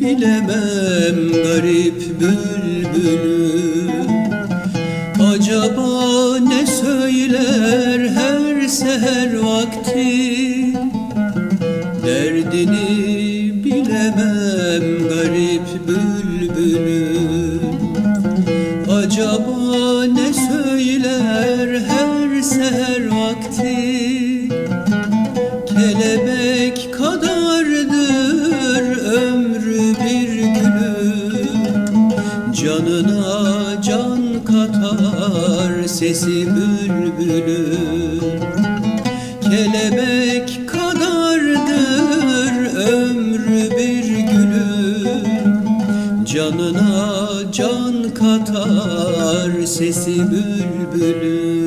bilemem garip bülbülüm Acaba ne söyler her seher vakti? Derdini bilemem garip bülbülüm Acaba ne söyler her seher vakti? Kelebek Canına can katar sesi bülbülüm Kelebek kadardır ömrü bir gülüm Canına can katar sesi bülbülüm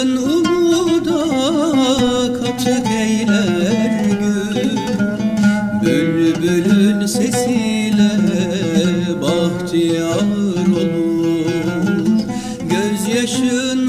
Sesiyle bahtiyar olur. Gözyaşın